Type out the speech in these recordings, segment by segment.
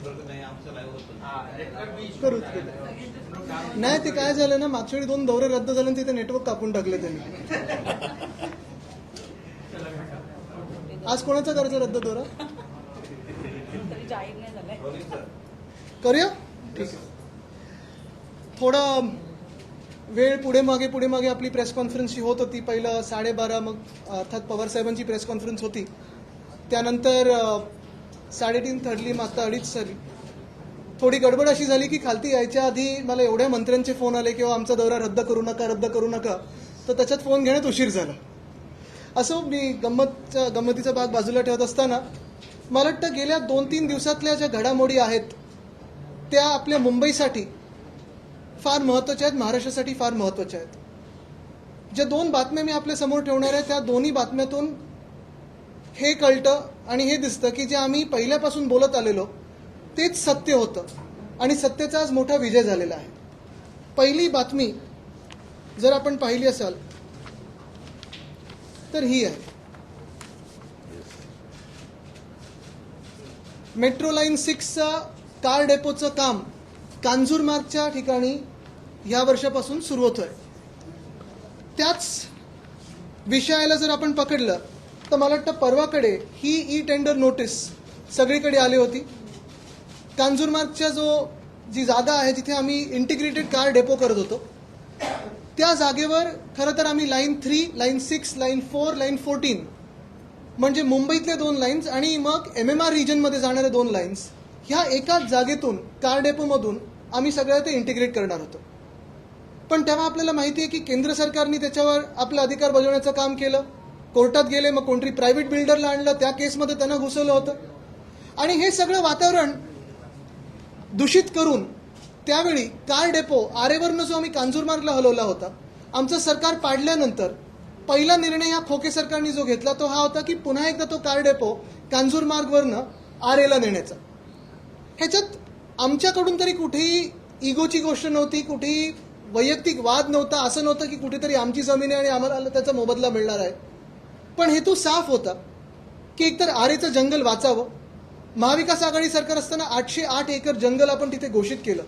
Network नाही ते काय झालं ना मागच्या वेळी दोन दौरे रद्द झाले आणि तिथे नेटवर्क कापून टाकले त्यांनी. आज कोणाचा करायचा रद्द दौरा? तरी जाहीर नाही झालंय. करूया? ठीक. आहे थोडा वेळ पुढे मागे पुढे मागे आपली प्रेस कॉन्फरन्स जी होत होती पहिलं साडेबारा मग अर्थात पवार साहेबांची प्रेस कॉन्फरन्स होती. त्यानंतर साडेतीन ठरली मग आता अडीच झाली. थोडी गडबड अशी झाली की खालती यायच्या आधी मला एवढ्या मंत्र्यांचे फोन आले किंवा आमचा दौरा रद्द करू नका रद्द करू नका. तर त्याच्यात फोन घेण्यात उशीर झाला. असं मी गंमतच्या गंमतीचा भाग बाजूला ठेवत असताना मला वाटतं गेल्या दोन तीन दिवसातल्या ज्या घडामोडी आहेत त्या आपल्या मुंबईसाठी फार महत्त्वाच्या आहेत महाराष्ट्रासाठी फार महत्त्वाच्या आहेत. ज्या दोन बातम्या मी आपल्यासमोर ठेवणार आहे त्या दोन्ही बातम्यातून हे कळतं आणि हे दिसतं की जे आम्ही पहिल्यापासून बोलत आलेलो तेच सत्य होतं. आणि सत्तेचा आज मोठा विजय झालेला आहे. पहिली बातमी जर आपण पाहिली असाल तर ही आहे. मेट्रो लाईन सिक्सचा कार डेपोचं काम कांजूरमार्गच्या ठिकाणी ह्या वर्षापासून सुरू होतोय. त्याच विषयाला जर आपण पकडलं तर मला वाटतं परवाकडे ही ई टेंडर नोटीस सगळीकडे आली होती. कांजूरमार्गच्या जो जी जागा आहे जिथे आम्ही इंटिग्रेटेड कार डेपो करत होतो त्या जागेवर खरं तर आम्ही line three line six line four line fourteen म्हणजे मुंबईतले दोन लाईन्स आणि मग एम एम आर रिजनमध्ये जाणाऱ्या दोन लाईन्स ह्या एकाच जागेतून कार डेपोमधून आम्ही सगळ्या ते इंटिग्रेट करणार होतो. पण तेव्हा आपल्याला माहिती आहे की केंद्र सरकारने त्याच्यावर आपला अधिकार बजावण्याचं काम केलं. कोर्टात गेले मग कोणतरी प्रायव्हेट बिल्डरला आणलं त्या केसमध्ये त्यांना घुसवलं होतं. आणि हे सगळं वातावरण दूषित करून त्यावेळी कार डेपो आरेवरनं जो आम्ही कांजूरमार्गला हलवला होता आमचं सरकार पाडल्यानंतर पहिला निर्णय या खोके सरकारने जो घेतला तो हा होता की पुन्हा एकदा तो कार डेपो कांजूरमार्गवरनं आरेला नेण्याचा. ह्याच्यात आमच्याकडून तरी कुठेही इगोची गोष्ट नव्हती कुठेही वैयक्तिक वाद नव्हता असं नव्हतं की कुठेतरी आमची जमीन आहे आणि आम्हाला त्याचा मोबदला मिळणार आहे. पण हेतू साफ होता की एकतर आरेचं जंगल वाचावं. महाविकास आघाडी सरकार असताना आठशे आठ एकर जंगल आपण तिथे घोषित केलं.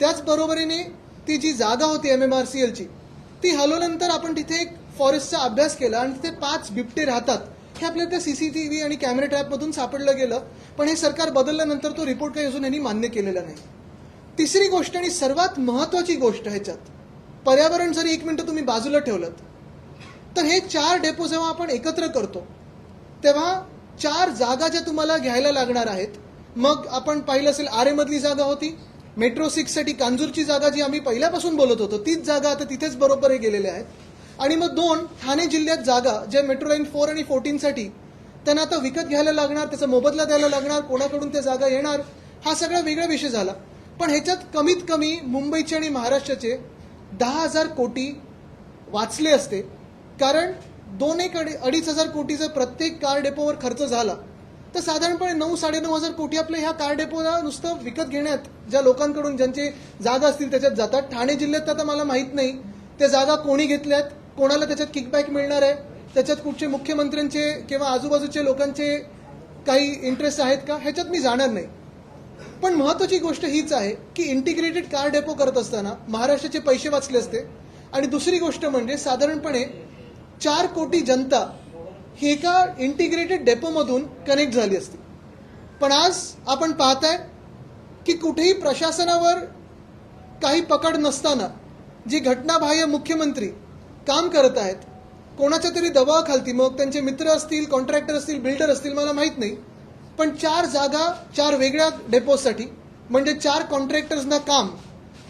त्याचबरोबरीने ती जी जागा होती एम एम आर सी एलची ती हलवल्यानंतर आपण तिथे एक फॉरेस्टचा अभ्यास केला आणि तिथे पाच बिबटे राहतात. हे आपल्याला त्या सीसीटीव्ही आणि कॅमेरा ट्रॅपमधून सापडलं गेलं पण हे सरकार बदलल्यानंतर तो रिपोर्ट काही अजून यांनी मान्य केलेला नाही. तिसरी गोष्ट आणि सर्वात महत्वाची गोष्ट ह्याच्यात पर्यावरण जरी एक मिनिटं तुम्ही बाजूला ठेवलं तर हे चार डेपो जेव्हा आपण एकत्र करतो तेव्हा चार जागा ज्या तुम्हाला घ्यायला लागणार आहेत मग आपण पाहिलं असेल आरेमधली जागा होती मेट्रो सिक्ससाठी कांजूरची जागा जी आम्ही पहिल्यापासून बोलत होतो तीच जागा आता तिथेच बरोबर हे गेलेल्या आहेत. आणि मग दोन ठाणे जिल्ह्यात जागा ज्या मेट्रो लाईन फोर आणि फोर्टीनसाठी त्यांना आता विकत घ्यायला लागणार त्याचा मोबदला द्यायला लागणार कोणाकडून त्या जागा येणार हा सगळा वेगळा विषय झाला. पण ह्याच्यात कमीत कमी मुंबईचे आणि महाराष्ट्राचे दहा हजार कोटी वाचले असते. कारण दोन एक अडी अडीच हजार कोटीचा प्रत्येक कार डेपोवर खर्च झाला. तर साधारणपणे नऊ साडेनऊ हजार कोटी आपले ह्या कार डेपोला नुसतं विकत घेण्यात ज्या लोकांकडून ज्यांचे जागा असतील त्याच्यात जातात. ठाणे जिल्ह्यात तर आता मला माहीत नाही. त्या जागा कोणी घेतल्यात? कोणाला त्याच्यात किकबॅक मिळणार आहे? त्याच्यात कुठचे मुख्यमंत्र्यांचे किंवा आजूबाजूचे लोकांचे काही इंटरेस्ट आहेत का? ह्याच्यात मी जाणार नाही. पण महत्वाची गोष्ट हीच आहे की इंटिग्रेटेड कार डेपो करत असताना महाराष्ट्राचे पैसे वाचले असते. आणि दुसरी गोष्ट म्हणजे साधारणपणे चार कोटी जनता ही एका इंटिग्रेटेड डेपोमधून कनेक्ट झाली असती. पण आज आपण पाहताय की कुठेही प्रशासनावर काही पकड नसताना जी घटनाबाह्य मुख्यमंत्री काम करत आहेत कोणाच्या तरी दबावाखालती मग त्यांचे मित्र असतील कॉन्ट्रॅक्टर असतील बिल्डर असतील मला माहीत नाही पण चार जागा चार वेगळ्या डेपोसाठी म्हणजे चार कॉन्ट्रॅक्टर्सना काम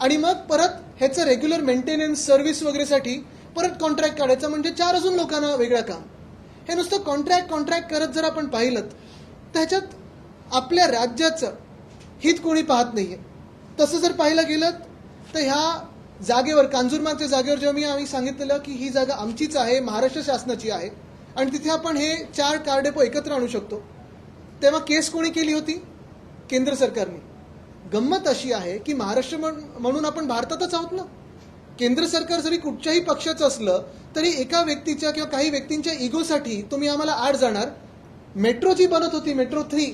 आणि मग परत ह्याचं रेग्युलर मेंटेनन्स सर्व्हिस वगैरेसाठी परत कॉन्ट्रॅक्ट काढायचं म्हणजे चार अजून लोकांना वेगळं काम. हे नुसतं कॉन्ट्रॅक्ट कॉन्ट्रॅक्ट करत जर आपण पाहिलं तर ह्याच्यात आपल्या राज्याचं हित कोणी पाहत नाही आहे तसं जर पाहिलं गेलं तर ह्या जागेवर कांजूरमार्गच्या जागेवर जेव्हा मी आम्ही सांगितलेलं की ही जागा आमचीच आहे महाराष्ट्र शासनाची आहे आणि तिथे आपण हे चार कार्डेपो एकत्र आणू शकतो तेव्हा केस कोणी केली होती? केंद्र सरकारने. गंमत अशी आहे की महाराष्ट्र म्हणून आपण भारतातच आहोत ना? केंद्र सरकार जरी कुठच्याही पक्षाचं असलं तरी एका व्यक्तीच्या किंवा काही व्यक्तींच्या इगोसाठी तुम्ही आम्हाला आड जाणार. मेट्रो जी बनत होती मेट्रो थ्री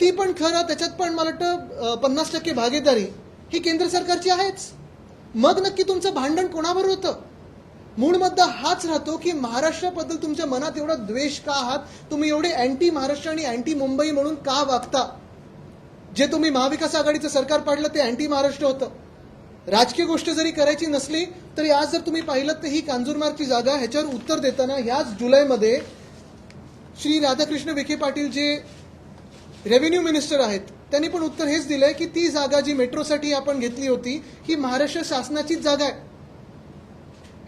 ती पण खरं त्याच्यात पण मला वाटतं पन्नास टक्के भागीदारी ही केंद्र सरकारची आहेच. मग नक्की तुमचं भांडण कोणावर होतं? मूळ मुद्दा हाच राहतो की महाराष्ट्राबद्दल तुमच्या मनात एवढा द्वेष का आहात? तुम्ही एवढे अँटी महाराष्ट्र आणि अँटी मुंबई म्हणून का वागता? जे तुम्ही महाविकास आघाडीचं सरकार पाडलं ते अँटी महाराष्ट्र होतं. राजकीय गोष्ट जरी करायची नसली तरी आज जर तुम्ही पाहिलं तर ही कांजूरमार्गची जागा ह्याच्यावर उत्तर देताना ह्याच जुलैमध्ये श्री राधाकृष्ण विखे पाटील जे रेव्हेन्यू मिनिस्टर आहेत त्यांनी पण उत्तर हेच दिलंय की ती जागा जी मेट्रोसाठी आपण घेतली होती ही महाराष्ट्र शासनाचीच जागा आहे.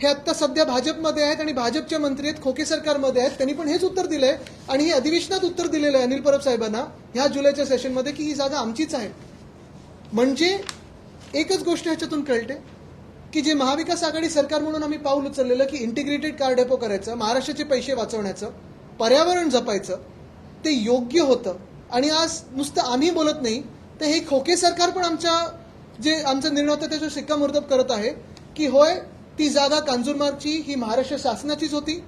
हे आत्ता सध्या भाजपमध्ये आहेत आणि भाजपचे मंत्री आहेत खोके सरकारमध्ये आहेत त्यांनी पण हेच उत्तर दिलंय आणि हे अधिवेशनात उत्तर दिलेलं आहे अनिल परब साहेबांना ह्या जुलैच्या सेशनमध्ये की ही जागा आमचीच आहे. म्हणजे एकच गोष्ट ह्याच्यातून कळते की जे महाविकास आघाडी सरकार म्हणून आम्ही पाऊल उचललेलं की इंटिग्रेटेड कार डेपो करायचं महाराष्ट्राचे पैसे वाचवण्याचं पर्यावरण जपायचं ते योग्य होतं. आणि आज नुसतं आम्ही बोलत नाही तर हे खोके सरकार पण आमच्या जे आमचा निर्णय होता त्याच्यावर शिक्कामोर्तब करत आहे की होय ती जागा कांजूरमार्गची ही महाराष्ट्र शासनाचीच होती.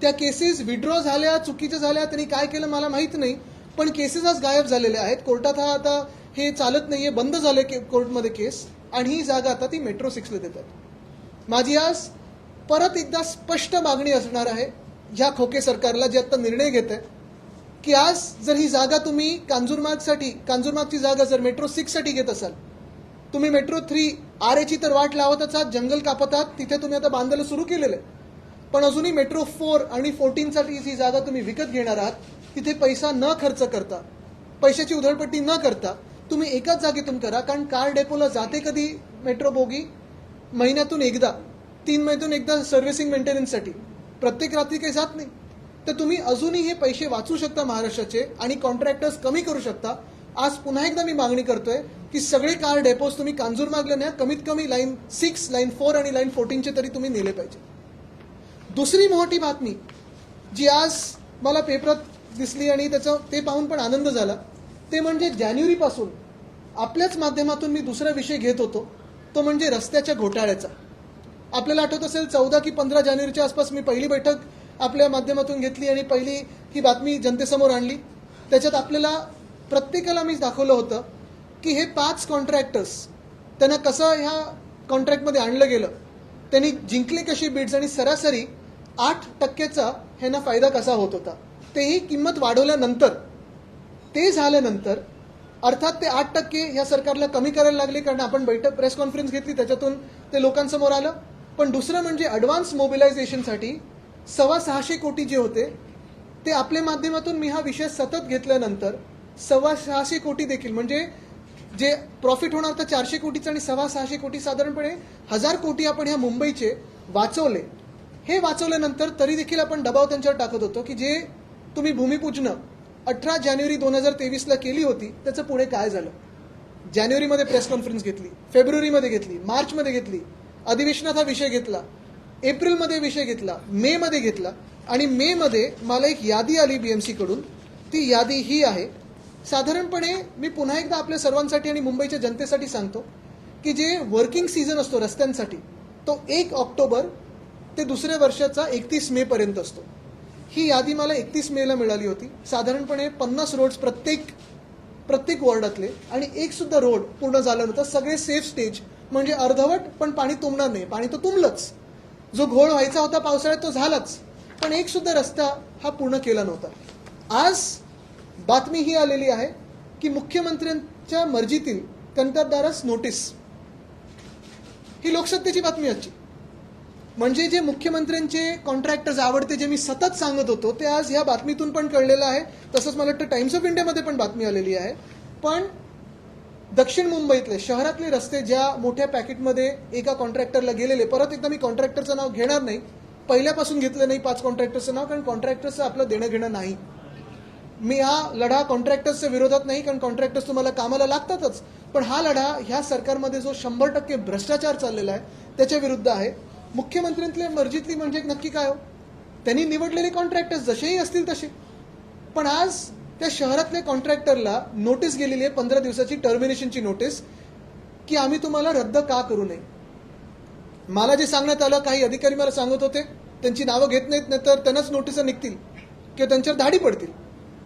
त्या केसेस विड्रॉ झाल्या चुकीच्या झाल्या त्यांनी काय केलं मला माहीत नाही पण केसेस आज गायब झालेल्या आहेत. कोर्टात हा आता हे चालत नाही आहे बंद झालं के- कोर्टमध्ये केस आणि ही जागा आता ती मेट्रो सिक्सला देतात. माझी आज परत एकदा स्पष्ट मागणी असणार आहे ह्या खोके सरकारला जे आता निर्णय घेत आहे की आज जर ही जागा तुम्ही कांजूरमार्गसाठी कांजूरमार्गची जागा जर मेट्रो सिक्ससाठी घेत असाल तुम्ही मेट्रो थ्री आर एची तर वाट लावतच आहात जंगल कापत आहात तिथे तुम्ही आता बांधायला सुरू केलेलं आहे. पण अजूनही मेट्रो फोर आणि फोर्टीनसाठी जी जागा तुम्ही विकत घेणार आहात तिथे पैसा न खर्च करता पैशाची उधळपट्टी न करता तुम्ही एकाच जागेतून करा कारण कार डेपोला जाते कधी मेट्रो बोगी? महिन्यातून एकदा. तीन महिन्यातून एकदा सर्व्हिसिंग मेंटेनन्ससाठी प्रत्येक रात्री काही जात नाही. तर तुम्ही अजूनही हे पैसे वाचू शकता महाराष्ट्राचे आणि कॉन्ट्रॅक्टर्स कमी करू शकता. आज पुन्हा एकदा मी मागणी करतोय की सगळे कार डेपोज तुम्ही कांजून मागले नाही कमीत कमी लाईन सिक्स लाईन फोर आणि लाईन फोर्टीनचे तरी तुम्ही नेले पाहिजे. दुसरी मोठी बातमी जी आज मला पेपरात दिसली आणि त्याचं ते पाहून पण आनंद झाला ते म्हणजे जानेवारीपासून आपल्याच माध्यमातून मी दुसरा विषय घेत होतो. तो म्हणजे रस्त्याच्या घोटाळ्याचा. आपल्याला आठवत असेल चौदा की पंधरा जानेवारीच्या आसपास मी पहिली बैठक आपल्या माध्यमातून घेतली आणि पहिली ही बातमी जनतेसमोर आणली. त्याच्यात आपल्याला प्रत्येकाला मी दाखवलं होतं की हे पाच कॉन्ट्रॅक्टर्स त्यांना कसं ह्या कॉन्ट्रॅक्टमध्ये आणलं गेलं त्यांनी जिंकले कशी बिड्स आणि सरासरी आठ टक्क्याचा ह्यांना फायदा कसा होत होता. तेही किंमत वाढवल्यानंतर ते झाल्यानंतर अर्थात ते आठ टक्के ह्या सरकारला कमी करायला लागले कारण आपण बैठक प्रेस कॉन्फरन्स घेतली त्याच्यातून ते लोकांसमोर आलं. पण दुसरं म्हणजे ॲडव्हान्स मोबिलायझेशनसाठी सव्वा सहाशे कोटी जे होते ते आपल्या माध्यमातून मी हा विषय सतत घेतल्यानंतर सव्वा सहाशे कोटी देखील म्हणजे जे प्रॉफिट होणार तर चारशे कोटीचं आणि सव्वा सहाशे कोटी साधारणपणे हजार कोटी आपण ह्या मुंबईचे वाचवले. हे वाचवल्यानंतर तरी देखील आपण दबाव त्यांच्यावर टाकत होतो की जे तुम्ही भूमिपूजनं अठरा जानेवारी दोन हजार तेवीसला केली होती त्याचं पुढे काय झालं? जानेवारीमध्ये प्रेस कॉन्फरन्स घेतली फेब्रुवारीमध्ये घेतली मार्चमध्ये घेतली अधिवेशनात हा विषय घेतला एप्रिलमध्ये विषय घेतला मे मध्ये घेतला आणि मे मध्ये मला एक यादी आली बीएमसी कडून. ती यादी ही आहे. साधारणपणे मी पुन्हा एकदा आपल्या सर्वांसाठी आणि मुंबईच्या जनतेसाठी सांगतो की जे वर्किंग सीझन असतो रस्त्यांसाठी तो एक ऑक्टोबर ते दुसऱ्या वर्षाचा एकतीस मे पर्यंत असतो. ही यादी मला एकतीस मेला मिळाली होती. साधारणपणे पन्नास रोड्स प्रत्येक प्रत्येक वॉर्डातले आणि एक सुद्धा रोड पूर्ण झाला नव्हता. सगळे सेफ स्टेज म्हणजे अर्धवट पण पाणी तुंबणार नाही. पाणी तर तुंबलंच. जो घोळ व्हायचा होता पावसाळ्यात तो झालाच. पण एक सुद्धा रस्ता हा पूर्ण केला नव्हता. आज बातमी ही आलेली आहे की मुख्यमंत्र्यांच्या मर्जीतील कंत्राटदारास नोटीस ही लोकसत्तेची बातमी आजची. म्हणजे जे मुख्यमंत्र्यांचे कॉन्ट्रॅक्टर्स आवडते जे मी सतत सांगत होतो ते आज ह्या बातमीतून पण कळलेलं आहे. तसंच मला वाटतं टाइम्स ऑफ इंडियामध्ये पण बातमी आलेली आहे. पण दक्षिण मुंबईतले शहरातले रस्ते ज्या मोठ्या पॅकेटमध्ये एका कॉन्ट्रॅक्टरला गेलेले परत एकदा मी कॉन्ट्रॅक्टरचं नाव घेणार नाही. पहिल्यापासून घेतलं नाही पाच कॉन्ट्रॅक्टरचं नाव कारण कॉन्ट्रॅक्टरचं आपलं देणं घेणं नाही. मी हा लढा कॉन्ट्रॅक्टर्सच्या विरोधात नाही कारण कॉन्ट्रॅक्टर्स तुम्हाला कामाला लागतातच. पण हा लढा ह्या सरकारमध्ये जो शंभर टक्के भ्रष्टाचार चाललेला आहे त्याच्या विरुद्ध आहे. मुख्यमंत्र्यांतल्या मर्जीतली म्हणजे नक्की काय हो? त्यांनी निवडलेले कॉन्ट्रॅक्टर्स जसेही असतील तसे. पण आज त्या शहरातल्या कॉन्ट्रॅक्टरला नोटीस गेलेली आहे पंधरा दिवसाची टर्मिनेशनची नोटीस की आम्ही तुम्हाला रद्द का करू नये? मला जे सांगण्यात आलं काही अधिकारी मला सांगत होते त्यांची नावं घेत नाहीत नाही तर त्यांनाच नोटिसा निघतील किंवा त्यांच्यावर धाडी पडतील.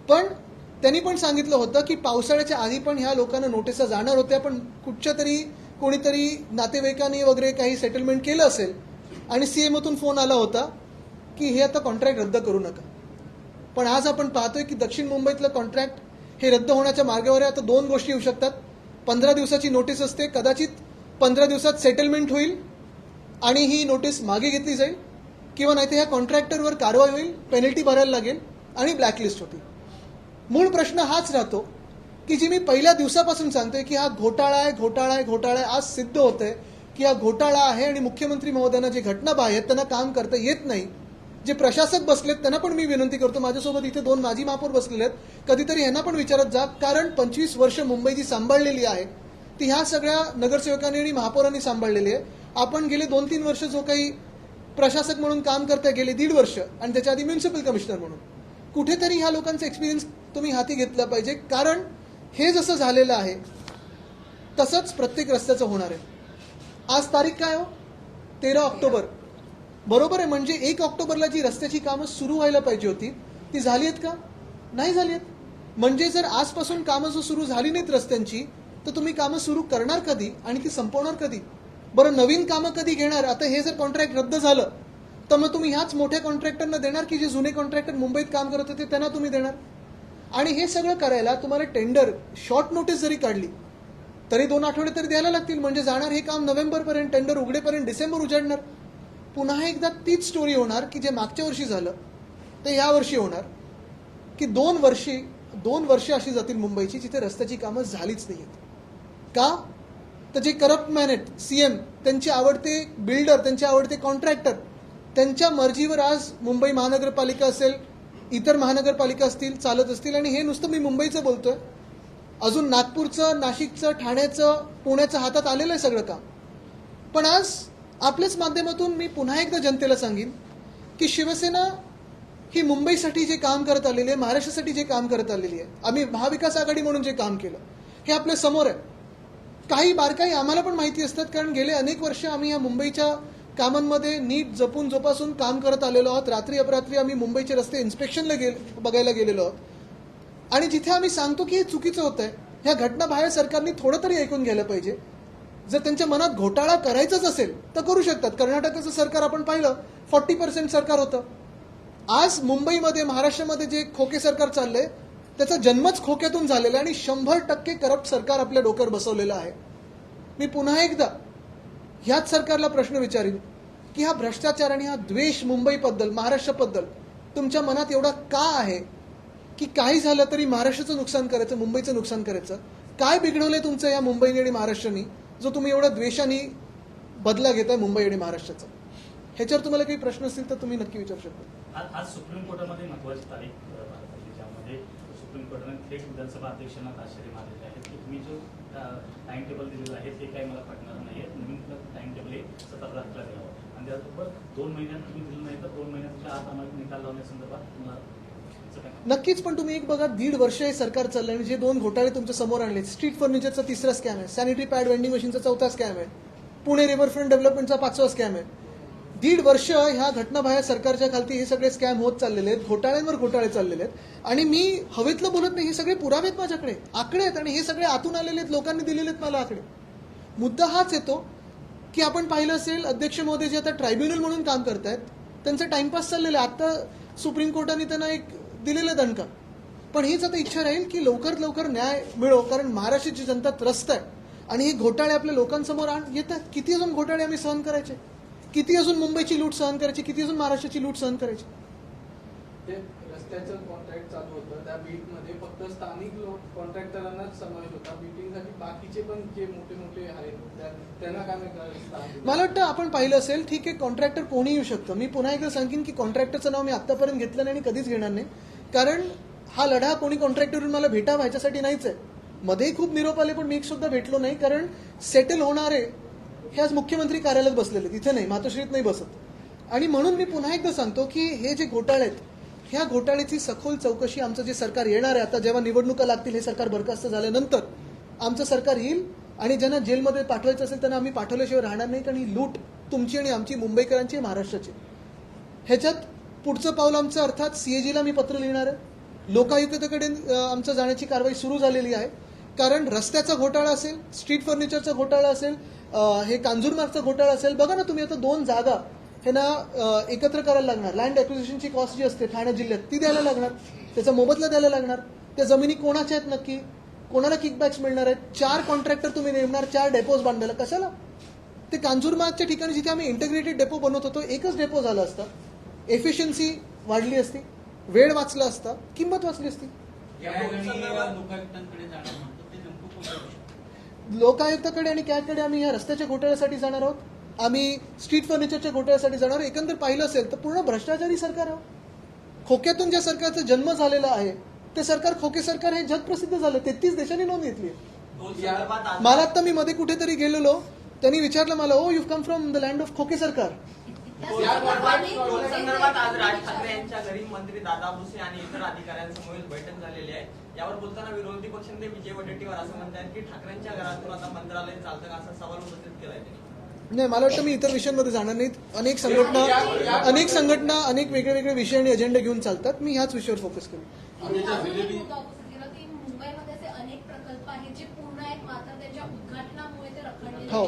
पण त्यांनी पण सांगितलं होतं की पावसाळ्याच्या आधी पण ह्या लोकांना नोटिसा जाणार होत्या पण कुठच्या तरी कोणीतरी नातेवाईकांनी वगैरे काही सेटलमेंट केलं असेल आणि सीएमओतून फोन आला होता की हे आता कॉन्ट्रॅक्ट रद्द करू नका. पण आज आपण पाहतोय की दक्षिण मुंबईतलं कॉन्ट्रॅक्ट हे रद्द होण्याच्या मार्गावर आहे आता दोन गोष्टी येऊ शकतात. पंधरा दिवसाची नोटीस असते कदाचित पंधरा दिवसात सेटलमेंट होईल आणि ही नोटीस मागे घेतली जाईल. किंवा नाही तर ह्या कॉन्ट्रॅक्टरवर कारवाई होईल पेनल्टी भरायला लागेल आणि ब्लॅकलिस्ट होतील. मूळ प्रश्न हाच राहतो की जी मी पहिल्या दिवसापासून सांगतोय की हा घोटाळा आहे घोटाळा आहे घोटाळा आहे आज सिद्ध होतंय. की हा घोटाळा आहे आणि मुख्यमंत्री महोदयांना जे घटनाबा आहेत त्यांना काम करता येत नाही जे प्रशासक बसलेत त्यांना पण मी विनंती करतो माझ्यासोबत इथे दोन माजी महापौर बसलेले आहेत कधीतरी यांना पण विचारत जा. कारण पंचवीस वर्ष मुंबई जी सांभाळलेली आहे ती ह्या सगळ्या नगरसेवकांनी आणि महापौरांनी सांभाळलेली आहे. आपण गेले दोन तीन वर्ष जो काही प्रशासक म्हणून काम करता गेले दीड वर्ष आणि त्याच्या आधी म्युन्सिपल कमिशनर म्हणून. कुठेतरी ह्या लोकांचा एक्सपिरियन्स तुम्ही हाती घेतला पाहिजे. कारण हे जसं झालेलं आहे तसंच प्रत्येक रस्त्याचं होणार आहे. आज तारीख काय हो? तेरा ऑक्टोबर. बरोबर आहे म्हणजे एक ऑक्टोबरला जी रस्त्याची कामं सुरू व्हायला पाहिजे होती ती झाली आहेत का? नाही झाली आहेत. म्हणजे जर आजपासून कामं जर सुरू झाली नाहीत रस्त्यांची तर तुम्ही कामं सुरू करणार कधी आणि ती संपवणार कधी? बरं नवीन कामं कधी घेणार? आता हे जर कॉन्ट्रॅक्ट रद्द झालं तर मग तुम्ही ह्याच मोठ्या कॉन्ट्रॅक्टरना देणार की जे जुने कॉन्ट्रॅक्टर मुंबईत काम करत होते त्यांना तुम्ही देणार? आणि हे सगळं करायला तुम्हाला टेंडर शॉर्ट नोटीस जरी काढली तरी दोन आठवडे तरी द्यायला लागतील. म्हणजे जाणार हे काम नोव्हेंबरपर्यंत टेंडर उघडेपर्यंत डिसेंबर उजाडणार. पुन्हा एकदा तीच स्टोरी होणार की जे मागच्या वर्षी झालं ते या वर्षी होणार. की दोन वर्षी दोन वर्षे अशी जातील मुंबईची जिथे रस्त्याची कामं झालीच नाही आहेत का? तर जे करप्ट मॅनेट सी एम त्यांचे आवडते बिल्डर त्यांचे आवडते कॉन्ट्रॅक्टर त्यांच्या मर्जीवर आज मुंबई महानगरपालिका असेल इतर महानगरपालिका असतील चालत असतील आणि हे नुसतं मी मुंबईचं बोलतोय अजून नागपूरचं नाशिकचं ठाण्याचं पुण्याचं हातात आलेलं आहे सगळं काम. पण आज आपल्याच माध्यमातून मी पुन्हा एकदा जनतेला सांगेन की शिवसेना ही मुंबईसाठी जे काम करत आलेली आहे महाराष्ट्रासाठी जे काम करत आलेली आहे आम्ही महाविकास आघाडी म्हणून जे काम केलं हे आपल्यासमोर आहे. काही बारकाई आम्हाला पण माहिती असतात कारण गेले अनेक वर्ष आम्ही या मुंबईच्या कामांमध्ये नीट जपून जोपासून काम करत आलेलो आहोत. रात्री अपरात्री आम्ही मुंबईचे रस्ते इन्स्पेक्शनला गेले बघायला गेलेलो आहोत. आणि जिथे आम्ही सांगतो की हे चुकीचं होतंय ह्या घटना बाहेर सरकारने थोडं तरी ऐकून घ्यायला पाहिजे. जर त्यांच्या मनात घोटाळा करायचाच असेल तर करू शकतात. कर्नाटकाचं सरकार आपण पाहिलं फॉर्टी पर्सेंट सरकार होतं. आज मुंबईमध्ये महाराष्ट्रामध्ये जे खोके सरकार चाललंय त्याचा जन्मच खोक्यातून झालेला आहे आणि शंभर टक्के करप्ट सरकार आपल्या डोक्यावर बसवलेलं आहे. मी पुन्हा एकदा ह्याच सरकारला प्रश्न विचारीन की हा भ्रष्टाचार आणि हा द्वेष मुंबईबद्दल महाराष्ट्राबद्दल तुमच्या मनात एवढा का आहे? की काही झालं तरी महाराष्ट्राचं नुकसान करायचं मुंबईचं नुकसान करायचं. काय बिघडवलंय तुमचं या मुंबईने आणि महाराष्ट्राने? जो तुम्ही एवढा द्वेषाने बदला घेताय मुंबई आणि महाराष्ट्राचा. ह्याच्यावर तुम्हाला काही प्रश्न असतील तर तुम्ही नक्की विचारू शकता. आज सुप्रीम कोर्टामध्ये महत्वाची तारीख ज्यामध्ये सुप्रीम कोर्टाने थेट विधानसभा अध्यक्षांना ताशेरे मारलेले आहेत की तुम्ही जो टाइम टेबल दिलेलं आहे ते काही मला पटणार नाही आहे. नवीन टाइम टेबल हे सतरा तारखेला द्यावं. आणि त्याचबरोबर दोन महिन्यात तुम्ही दिलं नाही तर दोन महिन्याच्या आत आम्हाला निकाल लावण्यासंदर्भात तुम्हाला नक्कीच पण तुम्ही एक बघा दीड वर्ष हे सरकार चाललंय आणि जे दोन घोटाळे तुमच्यासमोर आणले स्ट्रीट फर्निचरचा तिसरा स्कॅम आहे सॅनिटरी पॅड वेंडिंग मशीनचा चौथा स्कॅम आहे पुणे रिव्हरफ्रंट डेव्हलपमेंटचा पाचवा स्कॅम आहे. दीड वर्ष ह्या घटनाबाह्य सरकारच्या खालती हे सगळे स्कॅम होत चाललेले आहेत घोटाळ्यांवर घोटाळे चाललेले आहेत. आणि मी हवेतलं बोलत नाही हे सगळे पुरावे आहेत माझ्याकडे आकडे आहेत आणि हे सगळे आतून आलेले आहेत लोकांनी दिलेले आहेत मला आकडे. मुद्दा हाच येतो की आपण पाहिलं असेल अध्यक्ष महोदय जे आता ट्रायब्युनल म्हणून काम करतायत त्यांचं टाइमपास चाललेलं आहे. आता सुप्रीम कोर्टाने त्यांना एक दिलेला दणका. पण हीच आता इच्छा राहील की लवकरात लवकर न्याय मिळो कारण महाराष्ट्राची जनता त्रस्त आहे. आणि हे घोटाळे आपल्या लोकांसमोर आण येतात किती अजून घोटाळे आम्ही सहन करायचे? किती अजून मुंबईची लूट सहन करायची? किती अजून महाराष्ट्राची लूट सहन करायची? ते रस्त्याचं कॉन्ट्रॅक्ट चालू होतं. त्या बीटमध्ये फक्त स्थानिक लोक कॉन्ट्रॅक्टरांनाच समावेश होता. बीटिंगसाठी बाकीचे पण जे मोठे मोठे आहेत त्या- त्यांना काय नाही मला वाटतं आपण पाहिलं असेल ठीक आहे कॉन्ट्रॅक्टर कोणी येऊ शकतं. मी पुन्हा एकदा सांगेन की कॉन्ट्रॅक्टरचं नाव मी आतापर्यंत घेतलं नाही आणि कधीच घेणार नाही. कारण हा लढा कोणी कॉन्ट्रॅक्टरवरून मला भेटावा ह्याच्यासाठी नाहीच आहे. मध्ये खूप निरोप आले पण मी एक सुद्धा भेटलो नाही कारण सेटल होणारे हे आज मुख्यमंत्री कार्यालयात बसलेले तिथे नाही मातोश्रीत नाही बसत. आणि म्हणून मी पुन्हा एकदा सांगतो की हे जे घोटाळे आहेत ह्या घोटाळ्याची सखोल चौकशी आमचं जे सरकार येणार आहे आता जेव्हा निवडणुका लागतील हे सरकार बरखास्त झाल्यानंतर आमचं सरकार येईल आणि ज्यांना जेलमध्ये पाठवायचं असेल त्यांना आम्ही पाठवल्याशिवाय राहणार नाही कारण ही लूट तुमची आणि आमची मुंबईकरांची महाराष्ट्राची. ह्याच्यात पुढचं पाऊल आमचं अर्थात सीएजीला मी पत्र लिहिणार आहे. लोकायुक्तकडे आमचं जाण्याची कारवाई सुरू झालेली आहे. कारण रस्त्याचा घोटाळा असेल स्ट्रीट फर्निचरचा घोटाळा असेल हे कांजूरमार्गचा घोटाळा असेल बघा ना तुम्ही आता दोन जागा हे ना एकत्र करायला लागणार. लँड ॲक्विजिशनची कॉस्ट जी असते ठाणे जिल्ह्यात ती द्यायला लागणार. त्याचा मोबदला द्यायला लागणार. त्या जमिनी कोणाच्या आहेत नक्की? कोणाला किकबॅक्स मिळणार आहेत? चार कॉन्ट्रॅक्टर तुम्ही नेमणार चार डेपोज बांधायला. कशाला? ते कांजूरमार्गच्या ठिकाणी जिथे आम्ही इंटिग्रेटेड डेपो बनवत होतो एकच डेपो झाला असता. एफिशियन्सी वाढली असती वेळ वाचला असता किंमत वाचली असती. लोकायुक्तांकडे आणि कॅगकडे आम्ही ह्या रस्त्याच्या घोटाळ्यासाठी जाणार आहोत. आम्ही स्ट्रीट फर्निचरच्या घोटाळ्यासाठी जाणार आहोत. एकंदर पाहिलं असेल तर पूर्ण भ्रष्टाचारी सरकार आहे खोक्यातून ज्या सरकारचा जन्म झालेला आहे ते सरकार खोके सरकार हे जगप्रसिद्ध झालं. तेहतीस देशांनी नोंद घेतली. मला आता मी मध्ये कुठेतरी गेलेलो त्यांनी विचारलं मला O you come from the land of खोके सरकार. या संदर्भात संदर्भात आज राज ठाकरे यांच्या घरी मंत्री दादा भुसे आणि इतर अधिकाऱ्यांसमोर बैठक झालेली आहे. यावर बोलताना विरोधी पक्षनेते विजय वडेट्टीवार असं म्हणतात की ठाकरेंच्या घरातून आता मंत्रालय चालतं का असा सवाल उपस्थित केलाय त्यांनी. नाही मला वाटतं मी इतर विषयांमध्ये जाणार नाहीत. अनेक संघटना अनेक संघटना अनेक वेगळे वेगळे विषय आणि अजेंडे घेऊन चालतात. मी ह्याच विषयावर फोकस करेन. अजून एक मुद्दा उपस्थित केला की मुंबईमध्ये असे अनेक प्रकल्प आहेत जे पूर्ण आहेत मात्र त्यांच्या उद्घाटनामुळे ते रखडलेले हो.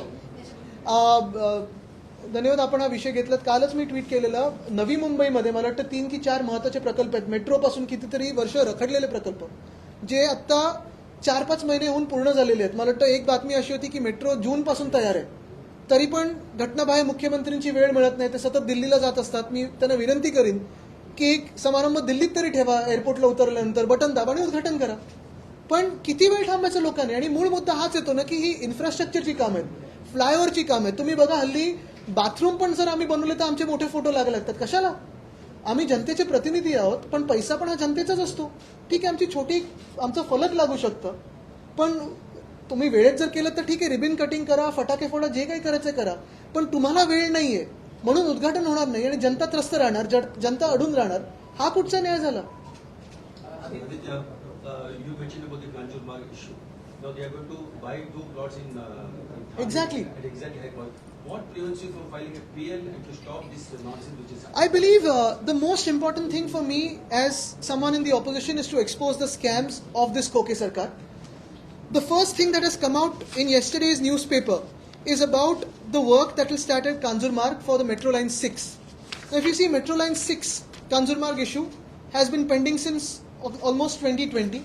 धन्यवाद आपण हा विषय घेतलात. कालच मी ट्विट केलेलं नवी मुंबईमध्ये मला वाटतं तीन की चार महत्त्वाचे प्रकल्प आहेत. मेट्रोपासून कितीतरी वर्ष रखडलेले प्रकल्प जे आता चार पाच महिने होऊन पूर्ण झालेले आहेत. मला वाटतं एक बातमी अशी होती की मेट्रो जून पासून तयार आहे. तरी पण घटनाबाह्य मुख्यमंत्र्यांची वेळ मिळत नाही ते सतत दिल्लीला जात असतात. मी त्यांना विनंती करीन की एक समारंभ दिल्लीत तरी ठेवा एअरपोर्टला उतरल्यानंतर बटन दाबा आणि उद्घाटन करा. पण किती वेळ थांबायचं लोकांनी? आणि मूळ मुद्दा हाच येतो ना की ही इन्फ्रास्ट्रक्चरची काम आहेत फ्लायओव्हरची काम आहेत. तुम्ही बघा हल्ली बाथरूम पण जर आम्ही बनवले तर आमचे मोठे फोटो लागले लागतात कशाला? आम्ही जनतेचे प्रतिनिधी आहोत पण पैसा पण हा जनतेचाच असतो. ठीक आहे आमची छोटी आमचं फलक लागू शकतं. पण तुम्ही वेळेत जर केलं तर ठीक आहे रिबिन कटिंग करा फटाके फोडा जे काही करायचं करा. पण तुम्हाला वेळ नाहीये. म्हणून उद्घाटन होणार नाही आणि जनता त्रस्त राहणार जनता अडून राहणार. हा कुठचा न्याय झाला. you mentioned about the Kanjurmarg issue. Now they are going to buy two plots in. uh, Exactly. At exactly high point. What prevents you from filing a PL and to stop this nonsense which is happening? I believe uh, the most important thing for me as someone in the opposition is to expose the scams of this Koke Sarkar. The first thing that has come out in yesterday's newspaper is about the work that will start at Kanjurmarg for the Metro Line 6. Now, if you see Metro Line 6 Kanjurmarg issue has been pending since almost 2020.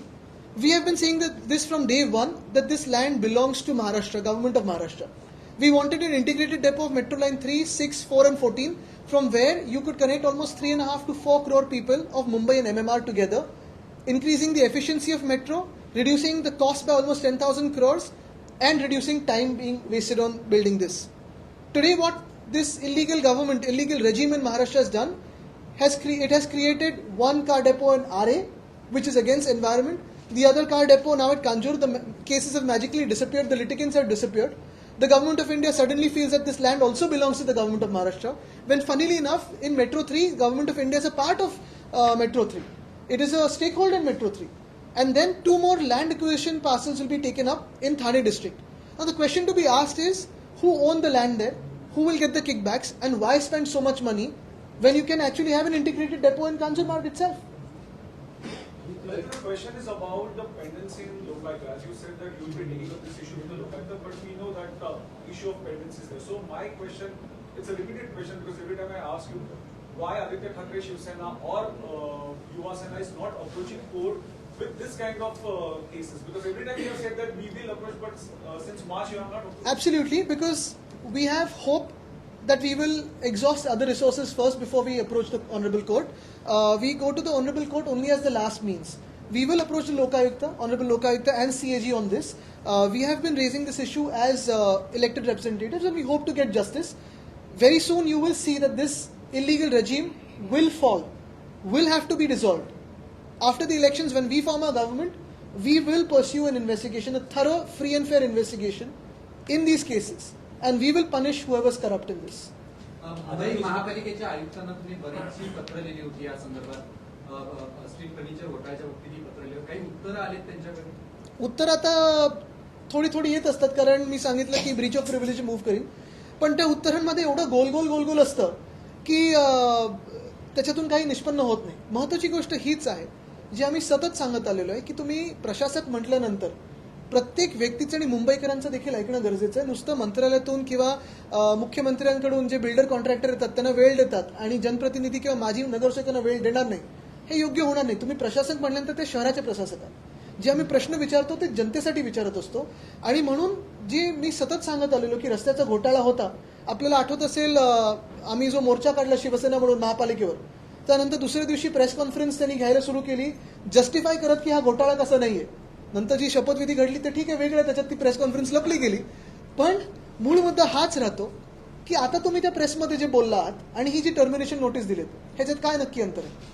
We have been saying that this from day one that this land belongs to Maharashtra, government of Maharashtra. We wanted an integrated depot of Metro Line 3, 6, 4, and 14, from where you could connect almost 3.5 to 4 crore people of Mumbai and MMR together, increasing the efficiency of metro, reducing the cost by almost 10,000 crores, and reducing time being wasted on building this. Today, what this illegal government, illegal regime in Maharashtra has done, has it has created one car depot in RA, which is against environment. The other car depot now at Kanjur, the cases have magically disappeared, the litigants have disappeared. The government of India suddenly feels that this land also belongs to the government of Maharashtra. When, funnily enough, in Metro 3, government of India is a part of uh, Metro 3. It is a stakeholder in Metro 3. And then two more land acquisition parcels will be taken up in Thane district. Now the question to be asked is, who own the land there? Who will get the kickbacks? And why spend so much money when you can actually have an integrated depot in Kanjur Kanjurmarg itself? The question is about the pendency in Lokaita. As you said that you will be taking up this issue with the Lokaita, but we know that the issue of pendency is there. So my question, it's a repeated question because every time I ask you, why Aditya Thackeray Shiv Sena or uh, Sena is not approaching court with this kind of uh, cases? Because every time you have said that we will approach, but uh, since March you have not approached. Absolutely, because we have hope that we will exhaust other resources first before we approach the Honorable Court. Uh, we go to the Honorable Court only as the last means. We will approach the Lokayukta, Honorable Lokayukta and CAG on this. Uh, we have been raising this issue as uh, elected representatives and we hope to get justice. Very soon you will see that this illegal regime will fall, will have to be dissolved. After the elections, when we form our government, we will pursue an investigation, a thorough, free and fair investigation in these cases and we will punish who was corrupt in this Mumbai महापालिकेच्या आयुक्तांना तुम्ही बरीचशी पत्र लिहिली होती या संदर्भात. अ, अ, steel furniture घोटाळ्याच्या बाबतीत पत्र लिहिली काही उत्तरं आलेत त्यांच्याकडे? उत्तर आता थोडी थोडी येत असतात कारण मी सांगितलं की ब्रीच ऑफ प्रिव्हिलेज मूव्ह करीन. पण त्या उत्तरांमध्ये एवढं गोल गोल गोल गोल असतं की त्याच्यातून काही निष्पन्न होत नाही. महत्वाची गोष्ट हीच आहे जी आम्ही सतत सांगत आलेलो आहे की तुम्ही प्रशासक म्हटल्यानंतर प्रत्येक व्यक्तीचं आणि मुंबईकरांचं देखील ऐकणं गरजेचं आहे. नुसतं मंत्रालयातून किंवा मुख्यमंत्र्यांकडून जे बिल्डर कॉन्ट्रॅक्टर येतात त्यांना वेळ देतात आणि जनप्रतिनिधी किंवा माजी नगरसेवकांना वेळ देणार नाही हे योग्य होणार नाही. तुम्ही प्रशासक म्हटल्यानंतर ते शहराचे प्रशासक आहात. जे आम्ही प्रश्न विचारतो ते जनतेसाठी विचारत असतो. आणि म्हणून जे मी सतत सांगत आलेलो की रस्त्याचा घोटाळा होता आपल्याला आठवत असेल आम्ही जो मोर्चा काढला शिवसेना म्हणून महापालिकेवर त्यानंतर दुसऱ्या दिवशी प्रेस कॉन्फरन्स त्यांनी घ्यायला सुरू केली. जस्टिफाय करत की हा घोटाळा कसा नाही आहे नंतर जी शपथविधी घडली तर ठीक आहे वेगळं त्याच्यात ती प्रेस कॉन्फरन्स लपली गेली. पण मूळ मुद्दा हाच राहतो की आता तुम्ही त्या प्रेसमध्ये जे बोललात आणि ही जी टर्मिनेशन नोटीस दिलीत ह्याच्यात काय नक्की अंतर आहे?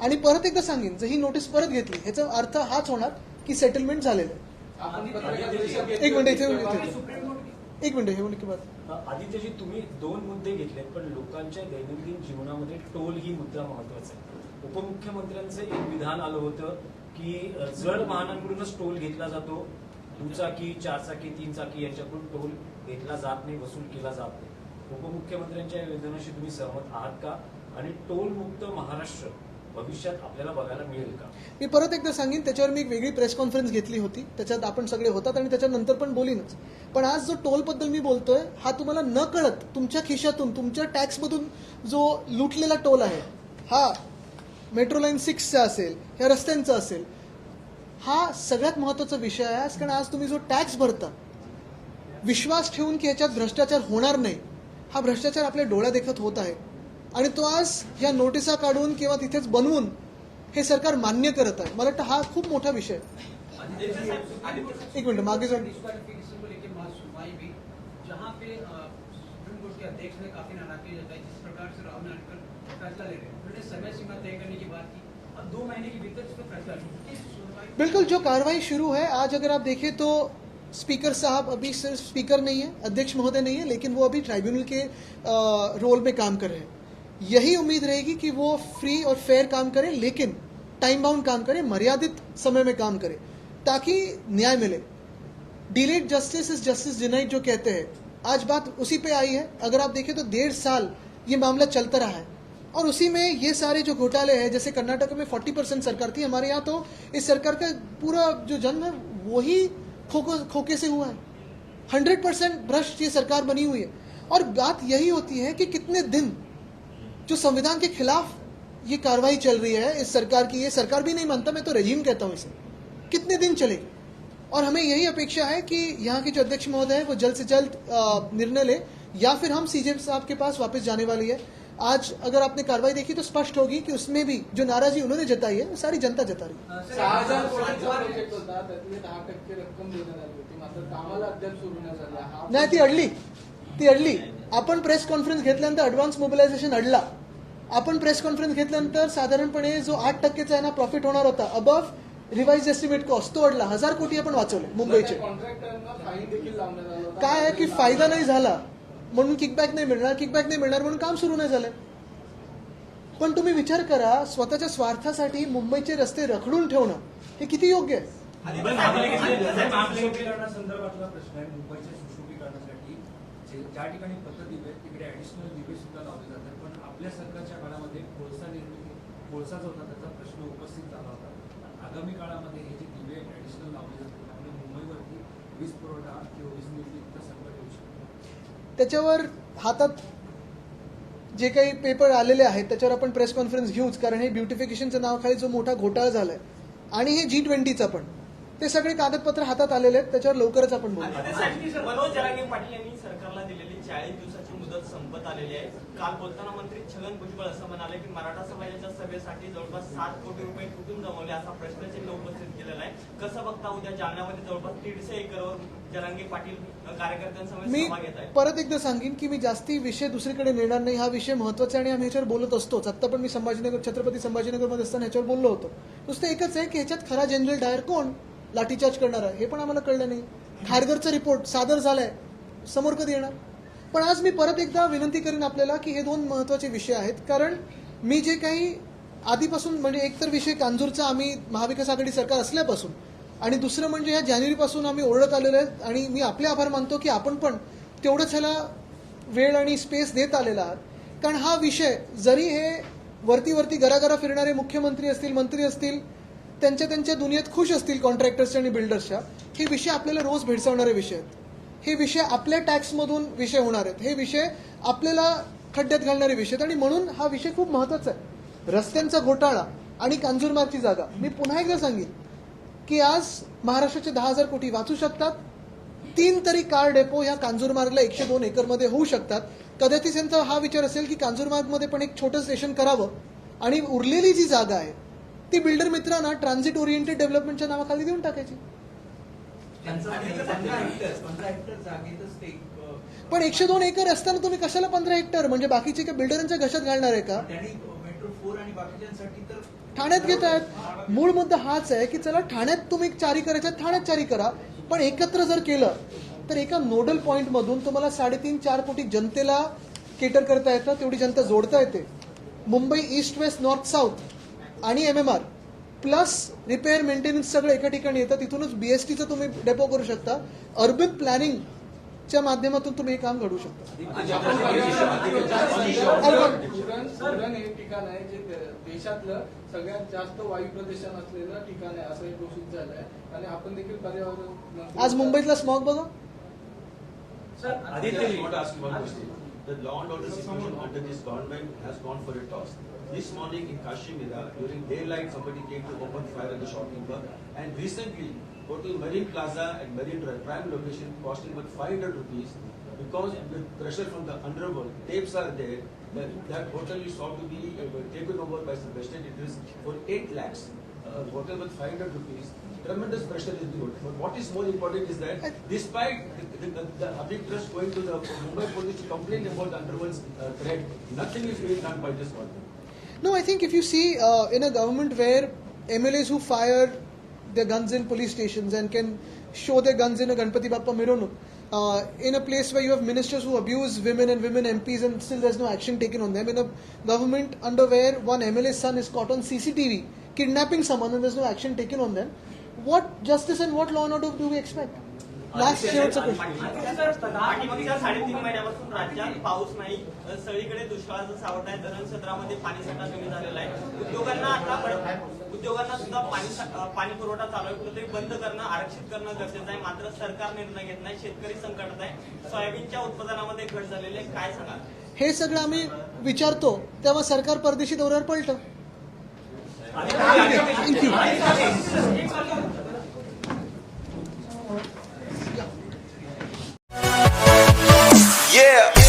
आणि परत एकदा सांगेन जर ही नोटीस परत घेतली ह्याचा अर्थ हाच होणार की सेटलमेंट झालेलं आहे. एक मिनिट इथे एक मिनिट. हे की बात आदित्यजी तुम्ही दोन मुद्दे घेतले पण लोकांच्या दैनंदिन जीवनामध्ये टोल ही मुद्दा महत्त्वाचा आहे. उपमुख्यमंत्र्यांचं एक विधान आलं होतं की जड वाहनांकडूनच टोल घेतला जातो. दुचाकी चारचाकी तीन चाकी यांच्याकडून टोल घेतला जात नाही वसूल केला जात नाही. उपमुख्यमंत्र्यांच्या या तुम्ही सहमत आहात का? आणि टोल मुक्त महाराष्ट्र भविष्यात आपल्याला बघायला मिळेल का? मी परत एकदा सांगेन त्याच्यावर मी एक वेगळी प्रेस कॉन्फरन्स घेतली होती. त्याच्यात आपण सगळे होतात आणि त्याच्यानंतर पण बोलीनच. पण आज जो टोलबद्दल मी बोलतोय हा तुम्हाला न कळत तुमच्या खिशातून तुमच्या टॅक्समधून जो लुटलेला टोल आहे हा मेट्रो लाईन सिक्सचा असेल या रस्त्यांचा असेल हा सगळ्यात महत्त्वाचा विषय आहे कारण आज तुम्ही जो टॅक्स भरता विश्वास ठेवून की याच्यात भ्रष्टाचार होणार नाही हा भ्रष्टाचार आपल्या डोळ्या देखत होत आहे. आणि तो आज या नोटिसा काढून किंवा तिथेच बनवून हे सरकार मान्य करत आहे. मला वाटतं हा खूप मोठा विषय आहे. एक मिनिट मागे जाऊन. कोर्ट के अध्यक्ष ने काफ़ी नाराज़गी जताई जिस प्रकार से राहुल नाटकर फैसला ले रहे हैं। उन्होंने समय सीमा तय करने की बात की और दो महीने के भीतर इस फैसला बिल्कुल जो कार्रवाई शुरू है आज अगर आप देखें तो स्पीकर साहब अभी सिर्फ़ स्पीकर नहीं है अध्यक्ष महोदय नहीं है लेकिन वो अभी ट्राइब्यूनल के अ, रोल में काम कर रहे हैं। यही उम्मीद रहेगी कि वो फ्री और फेयर काम करें लेकिन टाइम बाउंड काम करें मर्यादित समय में काम करें ताकि न्याय मिले। Delayed justice is justice denied जो कहते हैं। आज बात उसी पे आई है। अगर आप देखें तो डेढ़ साल ये मामला चलता रहा है। और उसी में ये सारे जो घोटाले हैं, जैसे कर्नाटक में 40 परसेंट सरकार थी, हमारे यहाँ तो इस सरकार का पूरा जो जन्म है, वही खोको खोके से हुआ है। हंड्रेड परसेंट भ्रष्ट ये सरकार बनी हुई है। और बात यही होती है कि कितने दिन जो संविधान के खिलाफ ये कार्रवाई चल रही है इस सरकार की, ये सरकार भी नहीं मानता, मैं तो रजीम कहता हूँ इसे। कितने दिन चलेगी? और हमें यही अपेक्षा है कि यहाँ के जो अध्यक्ष महोदय है वो जल्द से जल्द निर्णय ले या फिर हम सीजे साहब के पास वापस जाने वाली है। आज अगर आपने कार्रवाई देखी तो स्पष्ट होगी कि उसमें भी जो नाराज़गी उन्होंने जताई है वो सारी जनता जता रही है। नाही झाला हा नाही ती अडली ती अडली। आपण प्रेस कॉन्फरन्स घेतल्यानंतर ऍडव्हान्स मोबिलायझेशन अडला। आपण प्रेस कॉन्फरन्स घेतल्यानंतर साधारणपणे जो आठ टक्केचा आहे ना प्रॉफिट होणार होता अबव रिवाइज एस्टिमेट कॉस्ट तो अडला हजार कोटी आपण वाचवले मुंबईचे. काय आहे की फायदा नाही झाला म्हणून किकबॅक नाही मिळणार किकबॅक नाही मिळणार म्हणून काम सुरू नाही झालं. पण तुम्ही विचार करा स्वतःच्या स्वार्थासाठी मुंबईचे रस्ते रखडून ठेवणं हे किती योग्य आहे? मुंबई महापालिकेचे सुशोभीकरणासंदर्भातला प्रश्न आहे मुंबईच्या सुशोभीकरणासाठी जे- ज्या ठिकाणी पत्र दिवे तिकडे ऍडिशनल दिवे सुद्धा लावले जातात. पण आपल्या सरकारच्या काळामध्ये कोळसा निर्मिती कोळसा जो होता त्याचा प्रश्न उपस्थित झाला होता. आगामी काळामध्ये हे जे दिवे ऍडिशनल लावले जातात त्यामुळे मुंबईवरती वीज पुरवठा किंवा वीज निर्मितीचा संकट येऊ शकतो. त्याच्यावर हातात जे काही पेपर आलेले आहेत त्याच्यावर आपण प्रेस कॉन्फरन्स घेऊच कारण हे ब्युटिफिकेशनच्या नावाखाली जो मोठा घोटाळा झालाय आणि हे जी ट्वेंटीचा पण ते सगळे कागदपत्र हातात आलेले आहेत त्याच्यावर लवकरच आपण बोलू. मुदत संपत आलेली आहे. काल बोलताना मंत्री छगन भुजबळ असं म्हणाले की मराठा समाजाच्या सभेसाठी जवळपास सात कोटी रुपये कुठून जमवले असा प्रश्नचिन्ह उपस्थित केलेला आहे. कसं बघता उद्या जालन्यामध्ये जवळपास दीडशे एकरवर जरांगे पाटील कार्यकर्त्यांसमोर परत एकदा सांगेन की मी जास्ती विषय दुसरीकडे नेणार नाही. हा विषय महत्त्वाचा आहे आणि आम्ही ह्याच्यावर बोलत असतोच. आता पण मी संभाजीनगर छत्रपती संभाजीनगरमध्ये असताना ह्याच्यावर बोललो होतो. नुसतं एकच आहे की ह्याच्यात खरा जनरल डायर कोण? लाठीचार्ज करणार आहे. हे पण आम्हाला कळलं नाही. खारघरचा रिपोर्ट सादर झालाय. समोर कधी येणार? पण आज मी परत एकदा विनंती करेन आपल्याला की हे दोन महत्त्वाचे विषय आहेत. कारण मी जे काही आधीपासून म्हणजे एक तर विषय कांजूरचा आम्ही महाविकास आघाडी सरकार असल्यापासून आणि दुसरं म्हणजे ह्या जानेवारीपासून आम्ही ओरडत आलेलो आहे आणि मी आपले आभार मानतो की आपण पण तेवढंच ह्याला वेळ आणि स्पेस देत आलेला आहात. कारण हा विषय जरी हे वरती वरती घराघरा फिरणारे मुख्यमंत्री असतील मंत्री असतील त्यांच्या त्यांच्या दुनियेत खुश असतील कॉन्ट्रॅक्टर्सच्या आणि बिल्डर्सच्या हे विषय आपल्याला रोज भेडसावणारे विषय आहेत. हे विषय आपल्या टॅक्समधून विषय होणार आहेत. हे विषय आपल्याला खड्ड्यात घालणारे विषय आहेत. आणि म्हणून हा विषय खूप महत्त्वाचा आहे. रस्त्यांचा घोटाळा आणि कांजूरमार्गची जागा. मी पुन्हा एकदा सांगेन की आज महाराष्ट्राचे दहा हजार कोटी वाचू शकतात. तीन तरी कार डेपो ह्या कांजूरमार्गला एकशे दोन एकरमध्ये होऊ शकतात. कदाचित त्यांचा हा विचार असेल की कांजूरमार्गमध्ये पण एक छोटं स्टेशन करावं. आणि उरलेली जी जागा आहे ती बिल्डर मित्रांना ट्रान्झिट ओरिएंटेड डेव्हलपमेंटच्या नावाखाली देऊन टाकायची. पण एकशे दोन एकर असताना तुम्ही कशाला पंधरा हेक्टर म्हणजे बाकीचे काय बिल्डरांच्या घशात घालणार आहे का? मेट्रो फोर आणि बाकीच्यांसाठी तर ठाण्यात घेत आहेत. मूळ मुद्दा हाच आहे की चला ठाण्यात तुम्ही चारी करायच्या ठाण्यात चारी करा. पण एकत्र जर केलं तर एका नोडल पॉइंट मधून तुम्हाला साडेतीन चार कोटी जनतेला केटर करता येतं तेवढी जनता जोडता येते. Mumbai east west north south आणि M M R plus repair maintenance सगळं एका ठिकाणी येतं. तिथूनच बीएसटीचं तुम्ही डेपो करू शकता. अर्बन प्लॅनिंगच्या माध्यमातून तुम्ही हे काम घडवू शकता. सगळ्यात जास्त वायू प्रदूषण असलेलं ठिकाण आहे असं घोषित झालं आहे आणि आपण देखील पर्यावरण आज मुंबईतला स्मॉग बघा. Want to ask you one question. The law and order situation under this morning in Kashmira, during daylight, somebody came to open fire at the shopkeeper. And recently, to Marine Plaza and Marine Drive, prime location, costing about 500 rupees. Because the pressure from the underworld, tapes are there, that, that hotel is sought to be uh, taken over by some vested interests for 8 lakhs. Uh, hotel with 500 rupees. Tremendous pressure is being. But what is more important is that despite the, the, trust going to the Mumbai police to complain about the underworld's uh, threat, nothing is being done by this government. No, I think if you see uh, in a government where MLAs who fire their guns in police stations and can show their guns in a Ganpati Bappa Mironuk, uh, in a place where you have ministers who abuse women and women MPs and still there's no action taken on them, in a government under where one MLA's son is caught on CCTV kidnapping someone and there's no action taken on them, what justice and what law and order do we expect? Last शेवटचा साडेतीन महिन्यापासून राज्यात पाऊस नाही. सगळीकडे दुष्काळाचं सावट आहे. धरण क्षेत्रामध्ये पाणीसाठा कमी झालेला आहे. उद्योगांना आता पण- उद्योगांना सुद्धा पाणी पाणी पुरवठा चालू आहे. कुठेतरी बंद करणं आरक्षित करणं गरजेचं आहे. मात्र सरकार निर्णय घेत नाही. शेतकरी संकटात आहे. सोयाबीनच्या उत्पादनामध्ये घट झालेली आहे. काय सांगाल? हे सगळं आम्ही विचारतो. तेव्हा सरकार परदेशी दौऱ्यावर पळतं आणि- Yeah.